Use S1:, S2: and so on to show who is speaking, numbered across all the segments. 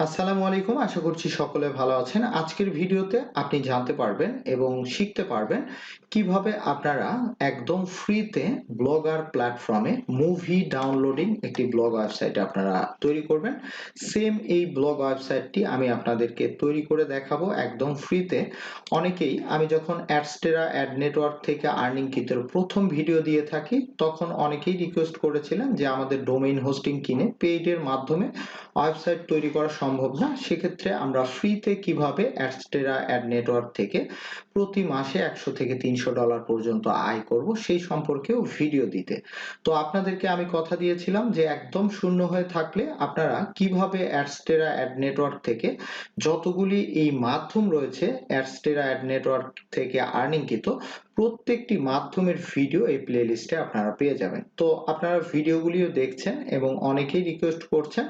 S1: আসসালামু আলাইকুম, আশা করছি সকলে ভালো আছেন। আজকের ভিডিওতে আপনি জানতে পারবেন এবং শিখতে পারবেন কীভাবে আপনারা একদম ফ্রিতে ব্লগার প্ল্যাটফর্মে মুভি ডাউনলোডিং একটি ব্লগ ওয়েবসাইট আপনারা তৈরি করবেন। সেম এই ব্লগ ওয়েবসাইটটি আমি আপনাদেরকে তৈরি করে দেখাবো একদম ফ্রিতে। অনেকেই আমি যখন অ্যাডস্টেরা অ্যাড নেটওয়ার্ক থেকে আর্নিং কিটের প্রথম ভিডিও দিয়ে থাকি, তখন অনেকেই রিকোয়েস্ট করেছিলেন যে আমাদের ডোমেইন হোস্টিং কিনে পেইডের মাধ্যমে ওয়েবসাইট তৈরি করা সম্ভব না, সেক্ষেত্রে আমরা ফ্রিতে কীভাবে অ্যাডস্টেরা অ্যাড নেটওয়ার্ক থেকে প্রতি মাসে একশো থেকে তিনশো ডলার পর্যন্ত আয় করব সেই সম্পর্কেও ভিডিও দিতে। তো আপনাদেরকে আমি কথা দিয়েছিলাম যে একদম শূন্য হয়ে থাকলে আপনারা কীভাবে অ্যাডস্টেরা অ্যাড নেটওয়ার্ক থেকে যতগুলি এই মাধ্যম রয়েছে অ্যাডস্টেরা অ্যাড নেটওয়ার্ক থেকে আর্নিং কিত প্রত্যেকটি মাধ্যমের ভিডিও এই প্লেলিস্টে আপনারা পেয়ে যাবেন। তো আপনারা ভিডিওগুলিও দেখছেন এবং অনেকেই রিকোয়েস্ট করছেন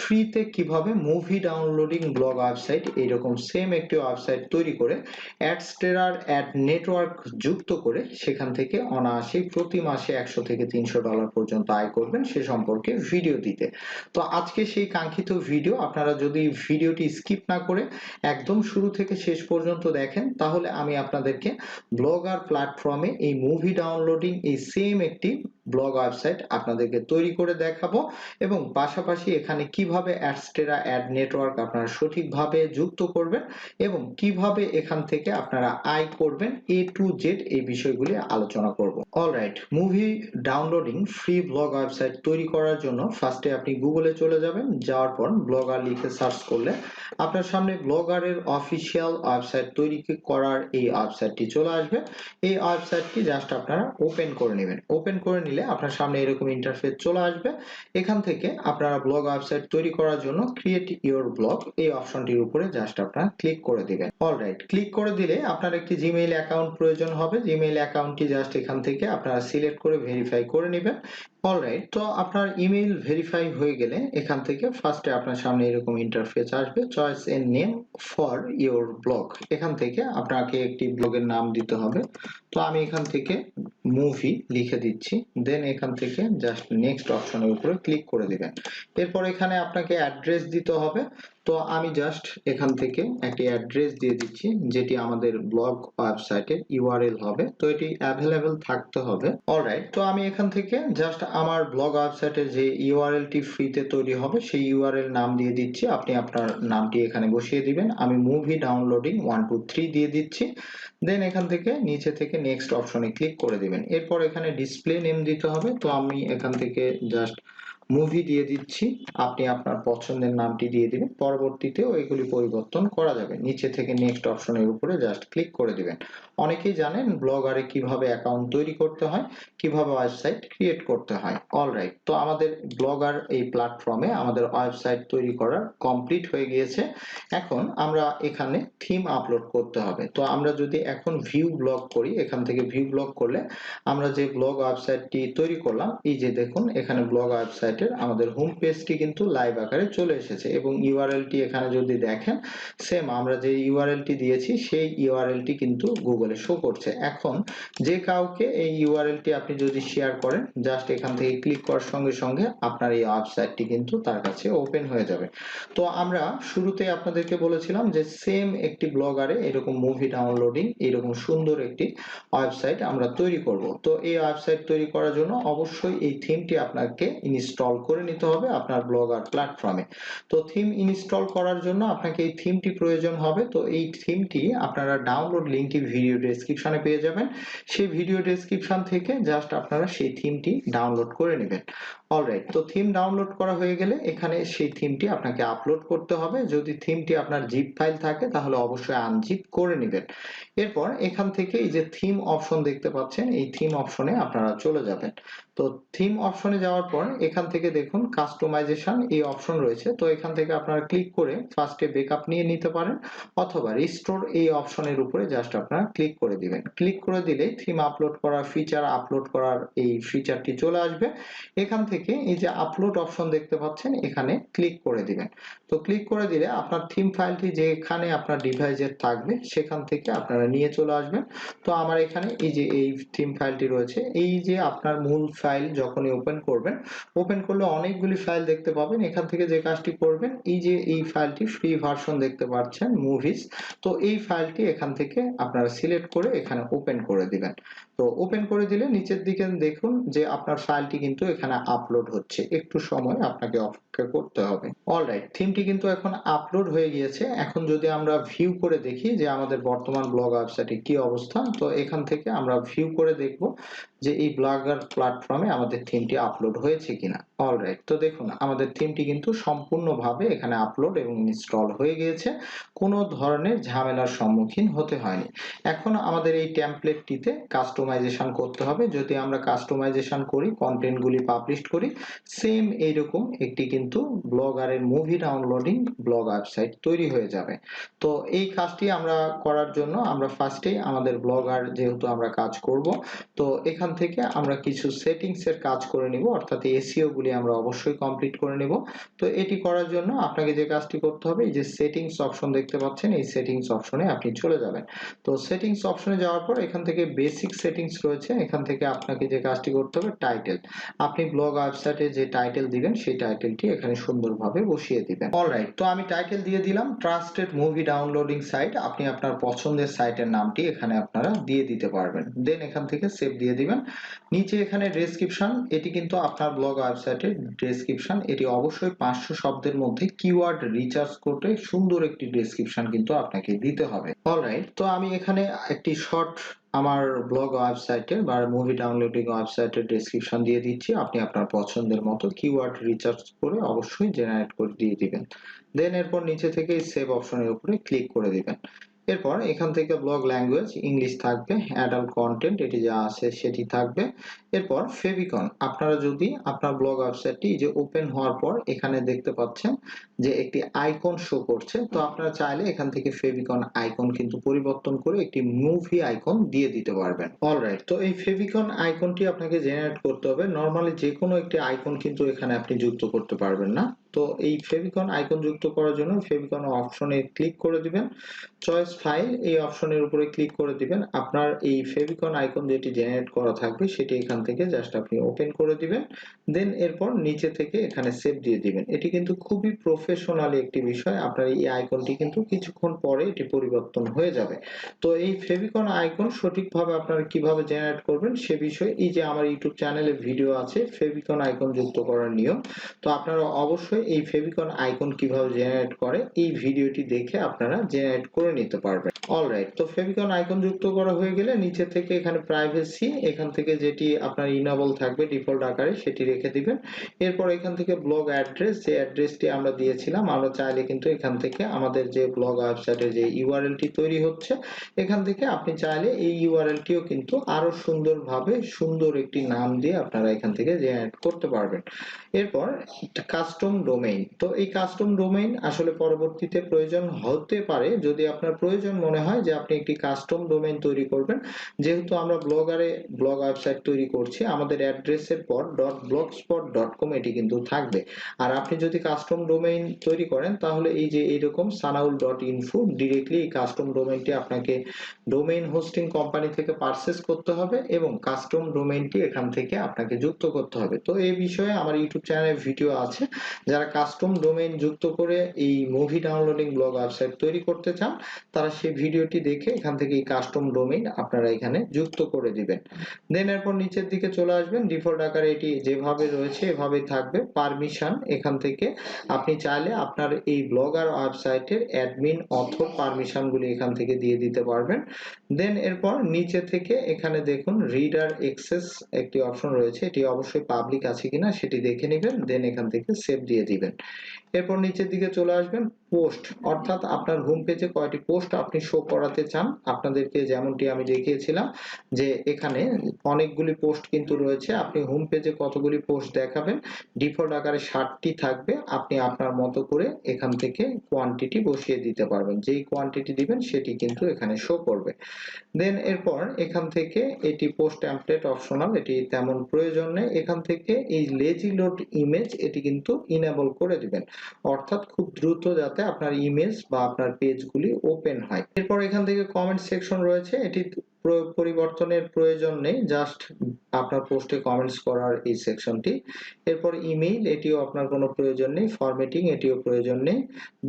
S1: ফ্রিতে কীভাবে মুভি ডাউনলোডিং ব্লগ ওয়েবসাইট এইরকম সেম একটি ওয়েবসাইট তৈরি করে অ্যাডস্টেরার অ্যাড নেটওয়ার্ক যুক্ত করে সেখান থেকে অনায়াসেই প্রতি মাসে একশো থেকে তিনশো ডলার পর্যন্ত আয় করবেন সে সম্পর্কে ভিডিও দিতে। তো আজকে সেই কাঙ্ক্ষিত ভিডিও আপনারা যদি ভিডিওটি স্কিপ না করে একদম শুরু থেকে শেষ পর্যন্ত দেখেন, তাহলে আমি আপনাদেরকে ব্লগার প্ল্যাটফর্মে এই মুভি ডাউনলোডিং এই সেম একটি ব্লগ ওয়েবসাইট আপনাদেরকে তৈরি করে দেখাবো এবং পাশাপাশি এখানে কীভাবে অ্যাডস্টেরা অ্যাড নেটওয়ার্ক আপনারা সঠিকভাবে যুক্ত করবেন এবং কীভাবে এখান থেকে আপনারা আয় করবেন এ টু জেড এই বিষয়গুলি আলোচনা করব। Alright movie downloading free blog website তৈরি করার জন্য ফার্স্টে আপনি গুগলে চলে যাবেন, যাওয়ার পর ব্লগার লিখে সার্চ করলে আপনার সামনে ব্লগারের অফিসিয়াল ওয়েবসাইট তৈরি করার এই ওয়েবসাইটটি চলে আসবে। এই ওয়েবসাইটটি জাস্ট আপনারা ওপেন করে নেবেন। ওপেন করে নিলে আপনার সামনে এরকম ইন্টারফেস চলে আসবে। এখান থেকে আপনারা ব্লগ ওয়েবসাইট তৈরি করার জন্য ক্রিয়েট ইওর ব্লগ এই অপশনটির উপরে জাস্ট আপনারা ক্লিক করে দিবেন। অলরাইট ক্লিক করে দিলে আপনার একটি জিমেইল অ্যাকাউন্ট প্রয়োজন হবে। জিমেইল অ্যাকাউন্টটি জাস্ট এখান থেকে আপনারা সিলেক্ট করে ভেরিফাই করে নেবেন। অলরাইট তো আপনার ইমেইল ভেরিফাই হয়ে গেলে এখান থেকে ফার্স্টে আপনার সামনে এরকম ইন্টারফেস আসবে। Choice an name for your blog এখান থেকে আপনাকে একটি ব্লগের নাম দিতে হবে। তো আমি এখান থেকে মুভি লিখে দিচ্ছি। দেন এখান থেকে জাস্ট নেক্সট অপশনের উপরে ক্লিক করে দিবেন। এরপর এখানে আপনাকে অ্যাড্রেস দিতে হবে। তো আমি জাস্ট এখান থেকে একটি অ্যাড্রেস দিয়ে দিচ্ছি, যেটি আমাদের ব্লগ ওয়েবসাইটের ইউআরএল হবে। তো এটি অ্যাভেলেবেল থাকতে হবে। অলরাইট তো আমি এখান থেকে জাস্ট আমার ব্লগ ওয়েবসাইটের যে ইউআরএলটি ফ্রিতে তৈরি হবে, সেই ইউআরএল নাম দিয়ে দিচ্ছি। আপনি আপনার নামটি এখানে বসিয়ে দিবেন। আমি movie downloading one two three দিয়ে দিচ্ছি। দেন এখান থেকে নিচে থেকে নেক্সট অপশনে ক্লিক করে দিবেন। এরপর এখানে ডিসপ্লে নেম দিতে হবে। তো আমি এখান থেকে জাস্ট মুভি দিয়ে দিচ্ছি। আপনি আপনার পছন্দের নামটি দিয়ে দিবেন। পরবর্তীতেও এগুলি পরিবর্তন করা যাবে। নিচে থেকে নেক্সট অপশনের উপরে জাস্ট ক্লিক করে দিবেন। অনেকেই জানেন ব্লগারে কীভাবে অ্যাকাউন্ট তৈরি করতে হয়, কীভাবে ওয়েবসাইট ক্রিয়েট করতে হয়। অলরাইট তো আমাদের ব্লগার এই প্ল্যাটফর্মে আমাদের ওয়েবসাইট তৈরি করার কমপ্লিট হয়ে গিয়েছে। এখন আমরা এখানে থিম আপলোড করতে হবে। তো আমরা যদি এখন ভিউ ব্লগ করি, এখান থেকে ভিউ ব্লগ করলে আমরা যে ব্লগ ওয়েবসাইটটি তৈরি করলাম, এই যে দেখুন, এখানে ব্লগ ওয়েবসাইটের আমাদের হোম পেজটি কিন্তু লাইভ আকারে চলে এসেছে এবং ইউআরএলটি এখানে যদি দেখেন সেম আমরা যে ইউআরএলটি দিয়েছি সেই ইউআরএলটি কিন্তু গুগলে শো করছে। এখন যে কাউকে এই ইউআরএলটি আপনি যদি শেয়ার করেন জাস্ট এখান থেকে ক্লিক করার সঙ্গে সঙ্গে আপনার এই ওয়েবসাইটটি কিন্তু তার কাছে ওপেন হয়ে যাবে। তো আমরা শুরুতে আপনাদেরকে বলেছিলাম যে সেম একটি ব্লগারে এরকম মুভি ডাউনলোডিং এরকম সুন্দর একটি ওয়েবসাইট আমরা তৈরি করব। তো এই ওয়েবসাইট তৈরি করার জন্য অবশ্যই এই থিমটি আপনাকে ইনস্টল করে নিতে হবে আপনার ব্লগার প্ল্যাটফর্মে তো থিম ইনস্টল করার জন্য আপনাকে এই থিমটি প্রয়োজন হবে। তো এই থিমটি আপনারা ডাউনলোড লিঙ্কটি ভিডিও ডেসক্রিপশনে পেয়ে যাবেন। সেই ভিডিও ডেসক্রিপশন থেকে জাস্ট আপনারা সেই থিমটি ডাউনলোড করে নেবেন। অলরাইট তো থিম ডাউনলোড করা হয়ে গেলে এখানে সেই থিমটি আপনাকে আপলোড করতে হবে। যদি থিমটি আপনার জিপ ফাইল থাকে, তাহলে অবশ্যই আনজিপ করে নেবেন। এরপর এখান থেকে এই যে থিম অপশন দেখতে পাচ্ছেন, এই থিম অপশনে আপনারা চলে যাবেন। তো থিম অপশনে যাওয়ার পর এখান থেকে দেখুন কাস্টমাইজেশন এই অপশন রয়েছে। তো এখান থেকে আপনারা ক্লিক করে ফার্স্টে ব্যাকআপ নিয়ে নিতে পারেন অথবা রিস্টোর এই অপশনের উপরে জাস্ট আপনারা ক্লিক করে দিবেন। ক্লিক করে দিলে থিম আপলোড করার ফিচার আপলোড করার এই ফিচারটি চলে আসবে। এখান থেকে এই যে আপলোড অপশন দেখতে পাচ্ছেন, এখানে ক্লিক করে দিবেন। তো ক্লিক করে দিলে আপনার থিম ফাইলটি যেখানে আপনার ডিভাইসের থাকবে, সেখান থেকে আপনারা নিয়ে চলে আসবেন। তো আমার এখানে এই যে এই থিম ফাইলটি রয়েছে, এই যে আপনার মূল ফাইল যখনই ওপেন করবেন ওপেন করলে অনেকগুলি ফাইল দেখতে পাবেন। এখান থেকে যে কাজটি করবেন, এই যে এই ফাইলটি ফ্রি ভার্সন দেখতে পাচ্ছেন মুভিজ তো এই ফাইলটি এখান থেকে আপনারা সিলেক্ট করে এখানে ওপেন করে দিবেন। তো ওপেন করে দিলে নিচের দিকে দেখুন যে আপনার ফাইলটি কিন্তু এখানে আপলোড হচ্ছে। একটু সময় আপনাকে অপেক্ষা করতে হবে। অলরাইট থিমটি কিন্তু এখন আপলোড হয়ে গিয়েছে। এখন যদি আমরা ভিউ করে দেখি যে আমাদের বর্তমান ব্লগ ওয়েবসাইটে কি অবস্থা, তো এখান থেকে আমরা ভিউ করে দেখব যে এই ব্লগার প্ল্যাটফর্মে আমাদের থিমটি আপলোড হয়েছে কিনা। অলরাইট তো দেখুন, আমাদের থিমটি কিন্তু সম্পূর্ণভাবে এখানে আপলোড এবং ইনস্টল হয়ে গিয়েছে। কোনো ধরনের ঝামেলার সম্মুখীন হতে হয়নি। এখন আমাদের এই টেমপ্লেটটিতে কাস্টমাইজেশন করতে হবে। যদি আমরা কাস্টমাইজেশন করি কন্টেন্টগুলি পাবলিশ করি সেম এইরকম একটি কিন্তু ব্লগারের মুভি ডাউনলোডিং ব্লগ ওয়েবসাইট তৈরি হয়ে যাবে। তো এই কাজটি আমরা করার জন্য আমরা ফার্স্টেই আমাদের ব্লগার যেহেতু আমরা কাজ করব, তো এখান থেকে আমরা কিছু সেটিংসের কাজ করে নিব। অর্থাৎ এসিও গুলি আমরা অবশ্যই কমপ্লিট করে নিব। তো এটি করার জন্য আপনাকে যে কাজটি করতে হবে, এই যে সেটিংস অপশন দেখতে পাচ্ছেন, এই সেটিংস অপশনে আপনি চলে যাবেন। তো সেটিংস অপশনে যাওয়ার পর এখান থেকে বেসিক সেটিংস রয়েছে, এখান থেকে আপনাকে যে কাজটি করতে হবে টাইটেল আপনি ব্লগ ওয়েবসাইটে যে টাইটেল দিবেন, সেই টাইটেলটি এখানে সুন্দরভাবে বসিয়ে দিবেন। অলরাইট তো আমি টাইটেল দিয়ে দিলাম ট্রাস্টেড মুভি ডাউনলোডিং সাইট আপনি আপনার পছন্দের সাইটের নামটি এখানে আপনারা দিয়ে দিতে পারবেন। দেন এখান থেকে সেভ দিয়ে দিবেন। নিচে এখানে ডেসক্রিপশন এটি কিন্তু আপনার ব্লগ ওয়েবসাইটের ডেসক্রিপশন এটি অবশ্যই পাঁচশো শব্দের মধ্যে কিওয়ার্ড রিচার্জ করতে সুন্দর একটি ডেসক্রিপশন কিন্তু আপনাকে দিতে হবে। অলরাইট তো আমি এখানে একটি শর্ট আমার ব্লগ ওয়েবসাইটের বা মুভি ডাউনলোডিং ওয়েবসাইটের ডেসক্রিপশন দিয়ে দিচ্ছি। আপনি আপনার পছন্দের মতো কিওয়ার্ড রিচার্জ করে অবশ্যই জেনারেট করে দিয়ে দিবেন। দেন এরপর নিচে থেকে সেভ অপশনের উপরে ক্লিক করে দিবেন। এরপর এখান থেকে ব্লগ ল্যাঙ্গুয়েজ ইংলিশ থাকবে অ্যাডাল্ট কন্টেন্ট এটি যা আছে সেটি থাকবে। এরপর ফেভিকন আপনারা যদি আপনার ব্লগ ওয়েবসাইটটি যে ওপেন হওয়ার পর এখানে দেখতে পাচ্ছেন যে একটি আইকন শো করছে, তো আপনারা চাইলে এখান থেকে ফেভিকন আইকন কিন্তু পরিবর্তন করে একটি মুভি আইকন দিয়ে দিতে পারবেন। অলরাইট তো এই ফেভিকন আইকনটি আপনাকে জেনারেট করতে হবে। নর্মালি যে কোনো একটি আইকন কিন্তু এখানে আপনি যুক্ত করতে পারবেন না। তো এই ফেভিকন আইকন যুক্ত করার জন্য ফেভিকন অপশনে ক্লিক করে দিবেন। চয়েস ফাইল এই অপশনের উপরে ক্লিক করে দিবেন। আপনার এই ফেভিকন আইকন যেটি জেনারেট করা থাকবে সেটি এখান থেকে জাস্ট আপনি ওপেন করে দিবেন। দেন এরপর নিচে থেকে এখানে সেভ দিয়ে দিবেন। এটি কিন্তু খুবই প্রফেশনালি একটি বিষয়। আপনার এই আইকনটি কিন্তু কিছুক্ষণ পরে এটি পরিবর্তন হয়ে যাবে। তো এই ফেভিকন আইকন সঠিকভাবে আপনারা কীভাবে জেনারেট করবেন সে বিষয়ে এই যে আমার ইউটিউব চ্যানেলে ভিডিও আছে, ফেভিকন আইকন যুক্ত করার নিয়ম। তো আপনারা অবশ্যই এই ফেভিকন আইকন কীভাবে জেনারেট করে, এই ভিডিওটি দেখে আপনারা জেনারেট করে নিতে পারবেন। অলরাইট তো ফেভিকন আইকন যুক্ত করা হয়ে গেলে নিচে থেকে এখানে প্রাইভেসি এখান থেকে যেটি আপনার ইনাবল থাকবে ডিফল্ট আকারে সেটি রেখে দিবেন। এরপর এখান থেকে ব্লগ অ্যাড্রেস যে অ্যাড্রেসটি আমরা দিয়েছিলাম, আমরা চাইলে কিন্তু এখান থেকে আমাদের যে ব্লগ ওয়েবসাইটে যে ইউআরএলটি তৈরি হচ্ছে, এখান থেকে আপনি চাইলে এই ইউআরএলটিও কিন্তু আরও সুন্দরভাবে সুন্দর একটি নাম দিয়ে আপনারা এখান থেকে জেনারেট করতে পারবেন। এরপর কাস্টম ডোমেইন তো এই কাস্টম ডোমেইন আসলে পরবর্তীতে প্রয়োজন হতে পারে যদি আপনার প্রয়োজন মনে হয় যে আপনি একটি কাস্টম ডোমেইন তৈরি করবেন। যেহেতু আমরা ব্লগারে ব্লগ ওয়েবসাইট তৈরি করছি, আমাদের অ্যাড্রেসের পর ডট ব্লগস্পট ডট কম এটি কিন্তু থাকবে। আর আপনি যদি কাস্টম ডোমেইন তৈরি করেন, তাহলে এই যে এইরকম সানাউল ডট ইনফো ডিরেক্টলি এই কাস্টম ডোমেইনটি আপনাকে ডোমেইন হোস্টিং কোম্পানি থেকে পারচেস করতে হবে এবং কাস্টম ডোমেইনটি এখান থেকে আপনাকে যুক্ত করতে হবে। তো এই বিষয়ে আমার ইউটিউব চ্যানেলে ভিডিও আছে। যারা কাস্টম ডোমেইন যুক্ত করে এই মুভি ডাউনলোডিং ব্লগ ওয়েবসাইট তৈরি করতে চান, তারা সেই ভিডিওটি দেখে এখান থেকে এই কাস্টম ডোমেইন আপনারা এখানে যুক্ত করে দিবেন। দেন এরপর নিচের দিকে চলে আসবেন। ডিফল্ট আকারে এটি যেভাবে রয়েছে, এভাবেই থাকবে। পারমিশন এখান থেকে আপনি চাইলে আপনার এই ব্লগার ওয়েবসাইটের অ্যাডমিন অথর পারমিশনগুলি এখান থেকে দিয়ে দিতে পারবেন। দেন এরপর নিচে থেকে এখানে দেখুন রিডার এক্সেস একটি অপশন রয়েছে। এটি অবশ্যই পাবলিক আছে কিনা সেটি দেখে নেবেন। দেন এখান থেকে সেভ দিয়ে দিবেন এরপর নিচের দিকে চলে আসবেন পোস্ট। অর্থাৎ আপনার হোম পেজে কয়টি পোস্ট আপনি শো করাতে চান, আপনাদেরকে যেমনটি আমি দেখিয়েছিলাম যে এখানে অনেকগুলি পোস্ট কিন্তু রয়েছে। আপনি হোম পেজে কতগুলি পোস্ট দেখাবেন ডিফল্ট আকারে ষাটটি থাকবে, আপনি আপনার মতো করে এখান থেকে কোয়ান্টিটি বসিয়ে দিতে পারবেন। যেই কোয়ান্টিটি দিবেন, সেটি কিন্তু এখানে শো করবে। দেন এরপর এখান থেকে এটি পোস্ট ট্যাম্পলেট অপশনাল এটি তেমন প্রয়োজন নেই। এখান থেকে এই লেজি লোড ইমেজ এটি কিন্তু ইনেবল করে দিবেন। অর্থাৎ খুব দ্রুত যাতে আপনার ইমেজ বা আপনার পেজগুলি ওপেন হয়। এরপর এখান থেকে কমেন্ট সেকশন রয়েছে। এটি পরিবর্তনের প্রয়োজন নেই। জাস্ট আপনার পোস্টে কমেন্টস করার এই সেকশনটি এরপর ইমেইল এটিও আপনার কোনো প্রয়োজন নেই। ফরম্যাটিং এটিও প্রয়োজন নেই।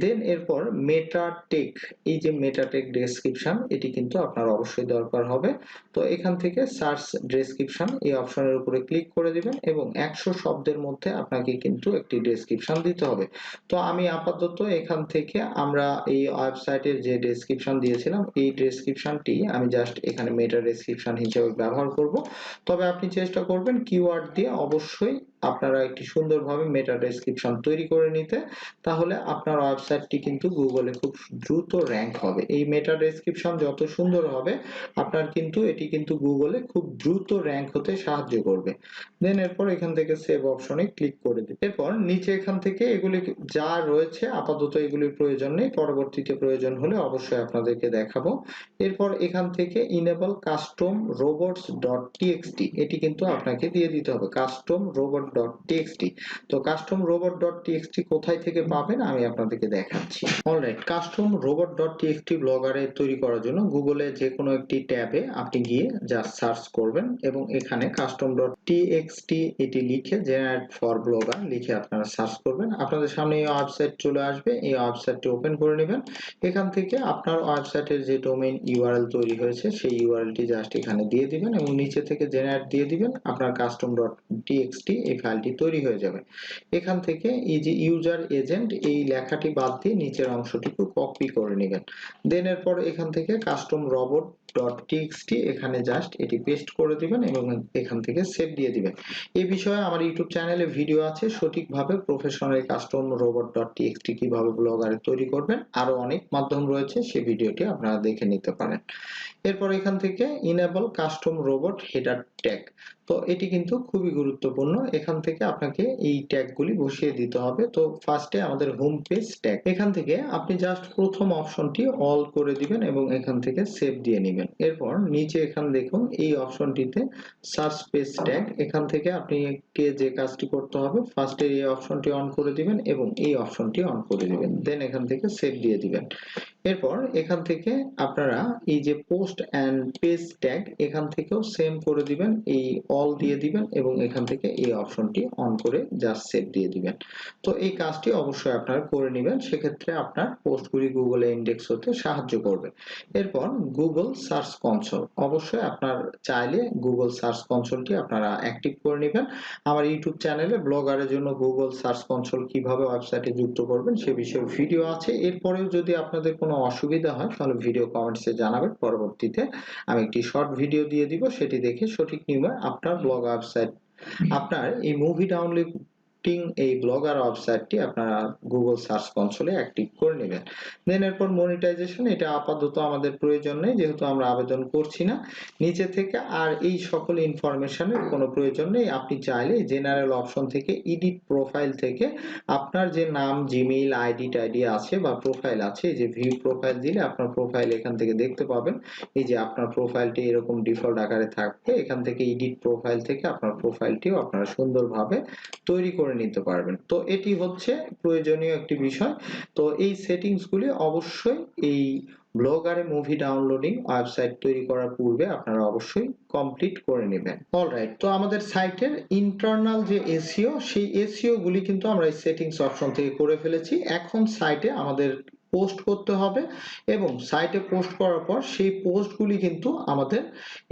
S1: দেন এরপর মেটা টেক এই যে মেটা টেক ডেসক্রিপশন এটি কিন্তু আপনার অবশ্যই দরকার হবে। তো এখান থেকে সার্চ ডেসক্রিপশন এই অপশনের উপরে ক্লিক করে দিবেন এবং একশো শব্দের মধ্যে আপনাকে কিন্তু একটি ডেসক্রিপশন দিতে হবে। তো আমি আপাতত এখান থেকে আমরা এই ওয়েবসাইটের যে ডেসক্রিপশন দিয়েছিলাম, এই ডেসক্রিপশনটি আমি জাস্ট এখানে মেটা ডেসক্রিপশন হিসেবে ব্যবহার করব। তবে আপনি চেষ্টা করবেন কিওয়ার্ড দিয়ে অবশ্যই আপনারা একটি সুন্দরভাবে মেটা ডেসক্রিপশন তৈরি করে নিতে, তাহলে আপনার ওয়েবসাইটটি কিন্তু গুগলে খুব দ্রুত র্যাঙ্ক হবে। এই মেটা ডেসক্রিপশন যত সুন্দর হবে, আপনার কিন্তু এটি কিন্তু গুগলে খুব দ্রুত র্যাঙ্ক হতে সাহায্য করবে। দেন এরপর এখান থেকে সেভ অপশনে ক্লিক করে দিন। এরপর নিচে এখান থেকে এগুলি যা রয়েছে, আপাতত এগুলির প্রয়োজন নেই, পরবর্তীতে প্রয়োজন হলে অবশ্যই আপনাদেরকে দেখাবো। এরপর এখান থেকে enable custom robots dot TXT এটি কিন্তু আপনাকে দিয়ে দিতে হবে। কাস্টম রোবট টিএক্সটি তো কাস্টম রোবট ডট কোথায় থেকে পাবেন আমি আপনাদেরকে দেখাচ্ছি। অলরাইট কাস্টম টিএক্সটি ব্লগারে তৈরি করার জন্য গুগলে যে কোনো একটি ট্যাবে আপনি গিয়ে জাস্ট সার্চ করবেন এবং এখানে কাস্টম ডট এটি লিখে জেনারেট ফর ব্লগার লিখে আপনারা সার্চ করবেন। আপনাদের সামনে এই ওয়েবসাইট চলে আসবে, এই ওয়েবসাইটটি ওপেন করে নেবেন। এখান থেকে আপনার ওয়েবসাইটের যে ডোমেইন ইউআরএল তৈরি হয়েছে সেই ইউআরএলটি জাস্ট এখানে দিয়ে দিবেন এবং নিচে থেকে জেনারেট দিয়ে দিবেন। আপনার কাস্টম ডট টিএক্সটি এই ফাইলটি তৈরি হয়ে যাবে। এখান থেকে এই যে ইউজার এজেন্ট এই লেখাটি বাদ দিয়ে নিচের অংশটুকু কপি করে নেবেন। দেন এরপর এখান থেকে কাস্টম রবট ডট টিএক্সটি এখানে জাস্ট এটি পেস্ট করে দিবেন এবং এখান থেকে সেভ দিয়ে দিবেন। এই বিষয়ে আমার ইউটিউব চ্যানেলে ভিডিও আছে, সঠিকভাবে professional custom robot dot TXT কীভাবে ব্লগারে তৈরি করবেন, আরও অনেক মাধ্যম রয়েছে সেই ভিডিওটি আপনারা দেখে নিতে পারেন। এরপর এখান থেকে enable custom robot header tag তো এটি কিন্তু খুবই গুরুত্বপূর্ণ। এখান থেকে আপনাকে এই ট্যাগগুলি বসিয়ে দিতে হবে। তো ফার্স্টে আমাদের হোম পেজ ট্যাগ এখান থেকে আপনি জাস্ট প্রথম অপশনটি অল করে দিবেন এবং এখান থেকে সেভ দিয়ে নেবেন। এরপর নিচে এখান দেখুন, এই অপশনটিতে সার্চ পেজ ট্যাগ এখান থেকে আপনি কে যে কাজটি করতে হবে ফার্স্টে এই অপশনটি অন করে দিবেন এবং এই অপশনটি অন করে দিবেন। দেন এখান থেকে সেভ দিয়ে দিবেন। এরপর এখান থেকে আপনারা এই যে পোস্ট অ্যান্ড পেজ ট্যাগ এখান থেকেও সেম করে দিবেন, এই অল দিয়ে দিবেন এবং এখান থেকে এই অপশনটি অন করে জাস্ট সেভ দিয়ে দিবেন। তো এই কাজটি অবশ্যই আপনারা করে নেবেন, সেক্ষেত্রে আপনার পোস্টগুলি গুগলে ইন্ডেক্স হতে সাহায্য করবে। এরপর গুগল সার্চ কনসোল অবশ্যই আপনার চাইলে গুগল সার্চ কনসোলটি আপনারা অ্যাক্টিভ করে নেবেন। আমার ইউটিউব চ্যানেলে ব্লগারের জন্য গুগল সার্চ কনসোল কীভাবে ওয়েবসাইটে যুক্ত করবেন সে বিষয়ে ভিডিও আছে। এরপরেও যদি আপনাদের কোনো অসুবিধা হয়, তাহলে ভিডিও কমেন্টসে জানাবেন। পরবর্তীতে আমি একটি শর্ট ভিডিও দিয়ে দিব, সেটি দেখে সঠিক নিয়মে আপনার ব্লগ ওয়েবসাইট আপনার এই মুভি ডাউনলোডিং এই ব্লগার ওয়েবসাইটটি আপনারা গুগল সার্চ কনসোলে অ্যাক্টিভ করে নেবেন। দেন এরপর মনিটাইজেশন এটা আপাতত আমাদের প্রয়োজন নেই, যেহেতু আমরা আবেদন করছি না। নিচে থেকে আর এই সকল ইনফরমেশনের কোনো প্রয়োজন নেই। আপনি চাইলে জেনারেল অপশন থেকে এডিট প্রোফাইল থেকে আপনার যে নাম জিমেইল আইডি টাইডি আছে বা প্রোফাইল আছে, এই যে ভিউ প্রোফাইল দিলে আপনার প্রোফাইল এখান থেকে দেখতে পাবেন। এই যে আপনার প্রোফাইলটি এরকম ডিফল্ট আকারে থাকবে, এখান থেকে এডিট প্রোফাইল থেকে আপনার প্রোফাইলটিও আপনারা সুন্দরভাবে তৈরি করে নিতে পারবেন। তো এটি হচ্ছে প্রয়োজনীয় একটি বিষয়। তো এই সেটিংস গুলি অবশ্যই এই ব্লগারে মুভি ডাউনলোডিং ওয়েবসাইট তৈরি করার পূর্বে আপনারা অবশ্যই কমপ্লিট করে নেবেন। অলরাইট তো আমাদের সাইটের ইন্টারনাল যে এসিও সেই এসিও গুলি কিন্তু আমরা এই সেটিংস অপশন থেকে করে ফেলেছি। এখন সাইটে আমাদের পোস্ট করতে হবে এবং সাইটে পোস্ট করার পর সেই পোস্টগুলি কিন্তু আমাদের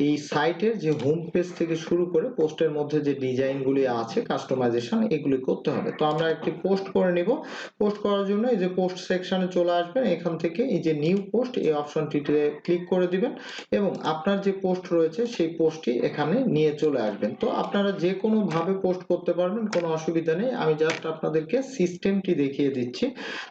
S1: এই সাইটের যে হোম পেজ থেকে শুরু করে পোস্টের মধ্যে যে ডিজাইনগুলি আছে কাস্টমাইজেশন এগুলি করতে হবে। তো আমরা একটি পোস্ট করে নিব। পোস্ট করার জন্য এই যে পোস্ট সেকশনে চলে আসবেন। এখান থেকে এই যে নিউ পোস্ট এই অপশনটিতে ক্লিক করে দিবেন এবং আপনার যে পোস্ট রয়েছে সেই পোস্টটি এখানে নিয়ে চলে আসবেন। তো আপনারা যে কোনো ভাবে পোস্ট করতে পারবেন, কোনো অসুবিধা নেই। আমি জাস্ট আপনাদেরকে সিস্টেমটি দেখিয়ে দিচ্ছি।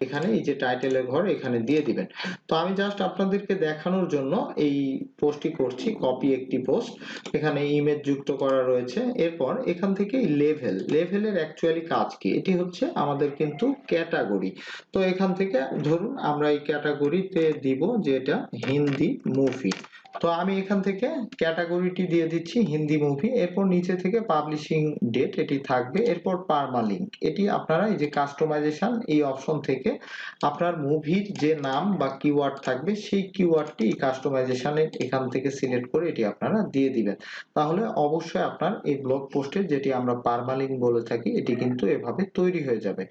S1: এখানে এই যে টাইটেলের ঘর এখানে দিয়ে দিবেন। তো আমি জাস্ট আপনাদেরকে দেখানোর জন্য এই পোস্টটি করছি কপি একটি পোস্ট এখানে ইমেজ যুক্ত করা রয়েছে। এরপর এখান থেকে লেভেল লেভেলের অ্যাকচুয়ালি কাজ কি? এটি হচ্ছে আমাদের কিন্তু ক্যাটাগরি তো এখান থেকে ধরুন আমরা এই ক্যাটাগরিতে দিব যেটা হিন্দি মুভি তো আমি এখান থেকে ক্যাটাগরিটি দিয়ে দিচ্ছি হিন্দি মুভি এরপর নিচে থেকে পাবলিশিং ডেট এটি থাকবে, এরপর পারমা লিঙ্ক এটি আপনারা এই যে কাস্টমাইজেশন এই অপশন থেকে আপনার মুভির যে নাম বা কিওয়ার্ড থাকবে, সেই কিওয়ার্ডটি কাস্টমাইজেশনে এখান থেকে সিলেক্ট করে এটি আপনারা দিয়ে দিবেন। তাহলে অবশ্যই আপনার এই ব্লগ পোস্টে যেটি আমরা পারমালিং বলে থাকি, এটি কিন্তু এভাবে তৈরি হয়ে যাবে।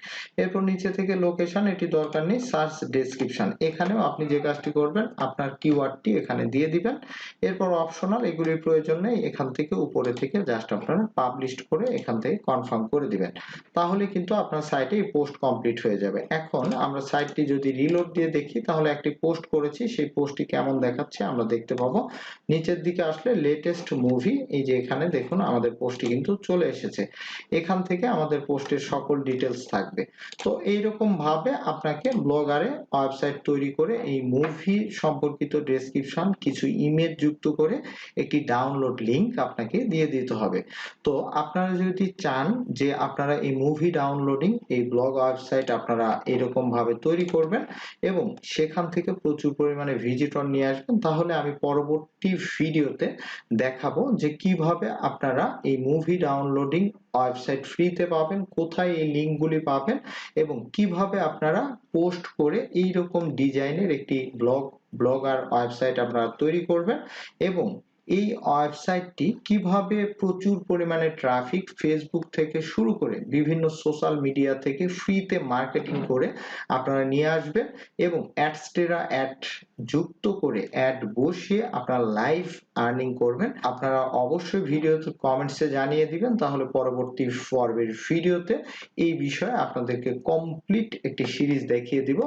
S1: এরপর নিচে থেকে লোকেশন এটি দরকার নেই সার্চ ডেসক্রিপশন এখানেও আপনি যে কাজটি করবেন, আপনার কিওয়ার্ডটি এখানে দিয়ে দিবেন। এরপর অপশনাল এগুলির প্রয়োজন নেই, এখান থেকে উপরে থেকে জাস্ট আপনারা পাবলিশ করে এখান থেকে কনফার্ম করে দিবেন। তাহলে কিন্তু আপনার সাইটে এই পোস্ট কমপ্লিট হয়ে যাবে। এখন আমরা সাইটটি যদি রিলোড দিয়ে দেখি, তাহলে একটি পোস্ট করেছি, সেই পোস্টটি কেমন দেখাচ্ছে আমরা দেখতে পাবো। নিচের দিকে আসলে লেটেস্ট মুভি এই যে এখানে দেখুন আমাদের পোস্টটি কিন্তু চলে এসেছে। এখান থেকে আমাদের পোস্টের সকল ডিটেলস থাকবে। তো এইরকম ভাবে আপনাকে ব্লগারে ওয়েবসাইট তৈরি করে এই মুভি সম্পর্কিত ডেসক্রিপশন কিছু ইমেজ যুক্ত করে একটি ডাউনলোড লিংক আপনাকে দিয়ে দিতে হবে। তো আপনারা যদি চান যে আপনারা এই মুভি ডাউনলোডিং এই ব্লগ ওয়েবসাইট আপনারা এরকম ভাবে তৈরি করবেন এবং সেখান থেকে প্রচুর পরিমাণে ভিজিটর নিয়ে আসবেন, তাহলে আমি পরবর্তী ভিডিওতে দেখাবো যে কীভাবে আপনারা এই মুভি ডাউনলোডিং ওয়েবসাইট ফ্রিতে পাবেন, কোথায় এই লিঙ্কগুলি পাবেন এবং কীভাবে আপনারা পোস্ট করে এই রকম ডিজাইনের একটি ব্লগ ব্লগার ওয়েবসাইট আপনারা তৈরি করবেন এবং এই ওয়েবসাইটটি কীভাবে প্রচুর পরিমাণে ট্রাফিক ফেসবুক থেকে শুরু করে বিভিন্ন সোশ্যাল মিডিয়া থেকে ফ্রিতে মার্কেটিং করে আপনারা নিয়ে আসবেন এবং অ্যাডস্টেরা অ্যাড যুক্ত করে অ্যাড বসিয়ে আপনারা লাইভ আর্নিং করবেন। আপনারা অবশ্যই ভিডিওতে কমেন্টসে জানিয়ে দিবেন, তাহলে পরবর্তী পর্বের ভিডিওতে এই বিষয়ে আপনাদেরকে কমপ্লিট একটি সিরিজ দেখিয়ে দিব।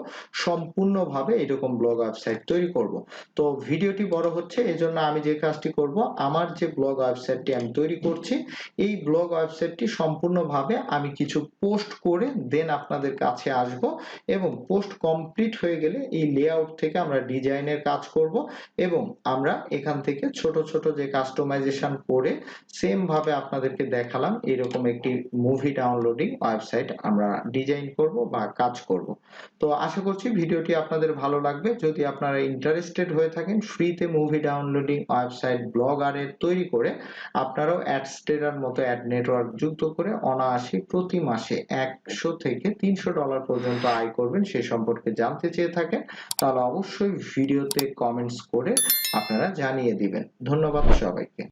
S1: সম্পূর্ণভাবে এরকম ব্লগ ওয়েবসাইট তৈরি করব। তো ভিডিওটি বড় হচ্ছে, এজন্য আমি যে কাজটি করব। আমার যে ব্লগ ওয়েবসাইটটি আমি তৈরি করছি, এই ব্লগ ওয়েবসাইটটি সম্পূর্ণভাবে আমি কিছু পোস্ট করে দেন আপনাদের কাছে আসব এবং পোস্ট কমপ্লিট হয়ে গেলে এই লেআউট থেকে আমরা ডিজাইনের কাজ করব এবং আমরা এখান থেকে ছোট ছোট যে কাস্টমাইজেশন করে সেম ভাবে আপনাদেরকে দেখালাম এরকম একটি মুভি ডাউনলোডিং ওয়েবসাইট আমরা ডিজাইন করব বা কাজ করব। তো আশা করছি ভিডিওটি আপনাদের ভালো লাগবে। যদি আপনারা ইন্টারেস্টেড হয়ে থাকেন ফ্রিতে মুভি ডাউনলোডিং ওয়েবসাইট ব্লগারের তৈরি করে আপনারাও অ্যাডস্টেরার মতো অ্যাড নেটওয়ার্ক যুক্ত করে অনায়াসে প্রতি মাসে একশো থেকে তিনশো ডলার পর্যন্ত আয় করবেন, সে সম্পর্কে জানতে চেয়ে থাকেন, তাহলে অবশ্যই ভিডিওতে কমেন্টস করে আপনারা জানিয়ে দিবেন। ধন্যবাদ সবাইকে।